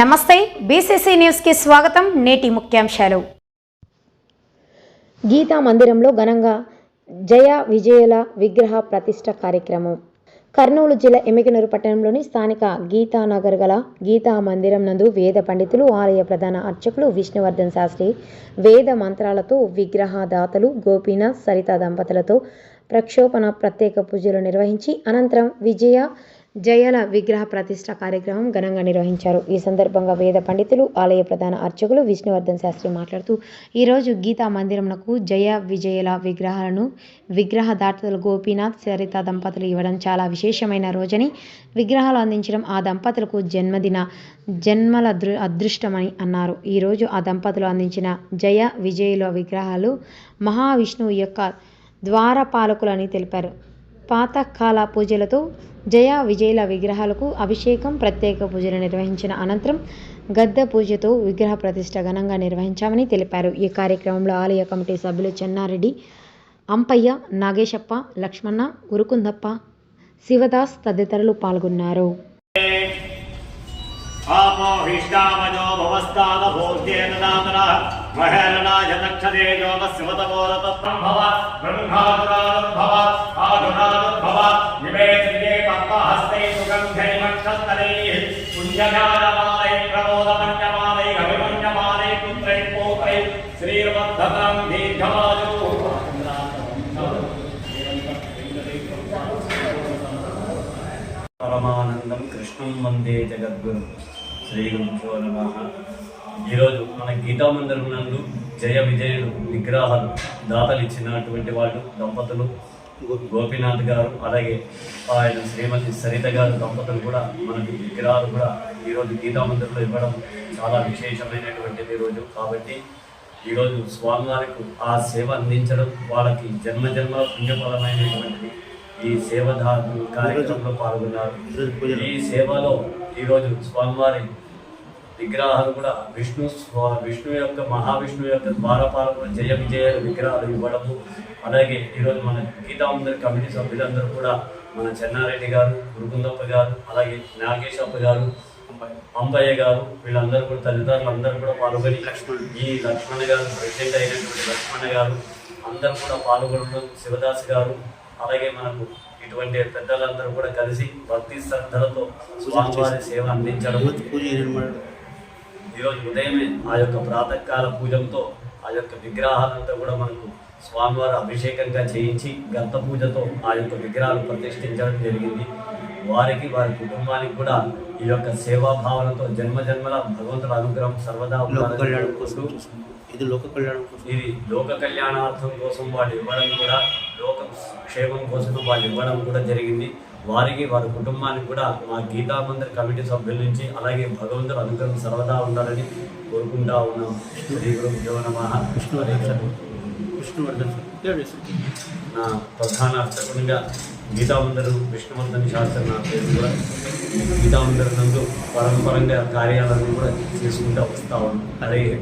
నమస్తే బీసీసీ న్యూస్కి స్వాగతం నేటి ముఖ్యాంశాలు. గీతా మందిరంలో ఘనంగా జయ విజయల విగ్రహ ప్రతిష్ట కార్యక్రమం. కర్నూలు జిల్లా ఎమ్మికనూరు పట్టణంలోని స్థానిక గీతానగర్ గల గీతా మందిరం నందు వేద పండితులు ఆలయ ప్రధాన అర్చకులు విష్ణువర్ధన్ శాస్త్రి వేద మంత్రాలతో విగ్రహదాతలు గోపీనాథ్ సరిత దంపతులతో ప్రక్షోభణ ప్రత్యేక పూజలు నిర్వహించి అనంతరం విజయ జయల విగ్రహ ప్రతిష్ట కార్యక్రమం ఘనంగా నిర్వహించారు. ఈ సందర్భంగా వేద పండితులు ఆలయ ప్రధాన అర్చకులు విష్ణువర్ధన్ శాస్త్రి మాట్లాడుతూ ఈరోజు గీతా మందిరంకు జయ విజయల విగ్రహాలను విగ్రహ దాతలు గోపీనాథ్ సరిత దంపతులు ఇవ్వడం చాలా విశేషమైన రోజని విగ్రహాలు అందించడం ఆ దంపతులకు జన్మదిన జన్మల దృ అదృష్టమని అన్నారు. ఈరోజు ఆ దంపతులు అందించిన జయ విజయుల విగ్రహాలు మహావిష్ణువు యొక్క ద్వారపాలకులని తెలిపారు. పాతకాల పూజలతో జయ విజయల విగ్రహాలకు అభిషేకం ప్రత్యేక పూజలు నిర్వహించిన అనంతరం గద్దె పూజతో విగ్రహ ప్రతిష్ట ఘనంగా నిర్వహించామని తెలిపారు. ఈ కార్యక్రమంలో ఆలయ కమిటీ సభ్యులు చెన్నారెడ్డి అంపయ్య నాగేశప్ప లక్ష్మణ ఉరుకుందప్ప శివదాస్ తదితరులు పాల్గొన్నారు. ఆపోహిష్టామజో భవస్తాదభోజ్యేన దాతరః మహేరణాయ దక్షదే యోగస్యవతమోరతత్తంభవ బ్రహ్మాదురాదుర్భవ ఆధునాదుర్భవ నివేదితే పద్మహస్తై సుగంధైమక్షస్తరైః పుణ్యగానమాలై ప్రమోదపంచమాలై అభిమన్యమాలై పుత్రై పోత్రై శ్రీర్వర్ధతం దీర్ఘమాజు పరమానందం కృష్ణం వందే జగద్గురు శ్రీ గురుభ్యో నమ ఈరోజు మన గీతా మందిరం నందు జయ విజయులు విగ్రహాలు దాతలు ఇచ్చినటువంటి వాళ్ళు దంపతులు గోపీనాథ్ గారు అలాగే ఆయన శ్రీమతి సరిత గారు దంపతులు కూడా మనకి విగ్రహాలు కూడా ఈరోజు గీతా మందిరంలో ఇవ్వడం చాలా విశేషమైనటువంటిది రోజు కాబట్టి ఈరోజు స్వామివారికి ఆ సేవ అందించడం వాళ్ళకి జన్మ జన్మ పుణ్యఫలమైనటువంటిది. ఈ సేవ దా- కార్యక్రమంలో పాల్గొన్నారు. ఈ సేవలో ఈరోజు స్వామివారి విగ్రహాలు కూడా విష్ణు విష్ణు యొక్క మహావిష్ణు యొక్క ద్వారపాలకులు జయ విజయ విగ్రహాలు ఇవ్వడము. అలాగే ఈరోజు మన గీతాందరి కమిటీ సభ్యులందరూ కూడా మన చెన్నారెడ్డి గారు గురుకుందప్ప గారు అలాగే నాగేశప్ప గారు అంబయ్య గారు వీళ్ళందరూ కూడా తల్లిదండ్రులు అందరూ కూడా పాల్గొని ఈ లక్ష్మణ్ గారు ప్రెసిడెంట్ అయినటువంటి లక్ష్మణ్ గారు అందరూ కూడా పాల్గొనడం శివదాస్ గారు అలాగే మనకు ఇటువంటి పెద్దలందరూ కూడా కలిసి భక్తి శ్రద్ధలతో స్వామివారి సేవ అందించడం. ఈరోజు ఉదయమే ఆ యొక్క ప్రాతకాల పూజంతో ఆ యొక్క విగ్రహాలంతా కూడా మనకు స్వామివారి అభిషేకంగా చేయించి గంత పూజతో ఆ యొక్క విగ్రహాలు ప్రతిష్ఠించడం జరిగింది. వారికి వారి కుటుంబానికి కూడా ఈ యొక్క సేవా భావనతో జన్మ జన్మల భగవంతుల అనుగ్రహం సర్వదా కోరుకుంటూ ఇది లోక కళ్యాణం కోసం. ఇది లోక కళ్యాణార్థం కోసం వాళ్ళు ఇవ్వడం కూడా లోక క్షేమం కోసం వాళ్ళు ఇవ్వడం కూడా జరిగింది. వారికి వారి కుటుంబానికి కూడా మా గీతా మందిర్ కమిటీ సభ్యుల నుంచి అలాగే భగవంతుడు అనుగ్రహం సర్వదా ఉండాలని కోరుకుంటా ఉన్నాం. శ్రీ గురు నమః. విష్ణువర్ధన్ విష్ణువర్ధన్ నా ప్రధాన అర్చకునిగా గీతామందరు విష్ణువర్ధన్ శాస్త్రి నా పేరు కూడా గీతామందరు నందు పరంపరంగా కార్యాలన్నీ కూడా చేసుకుంటూ వస్తా ఉన్నాం. అలాగే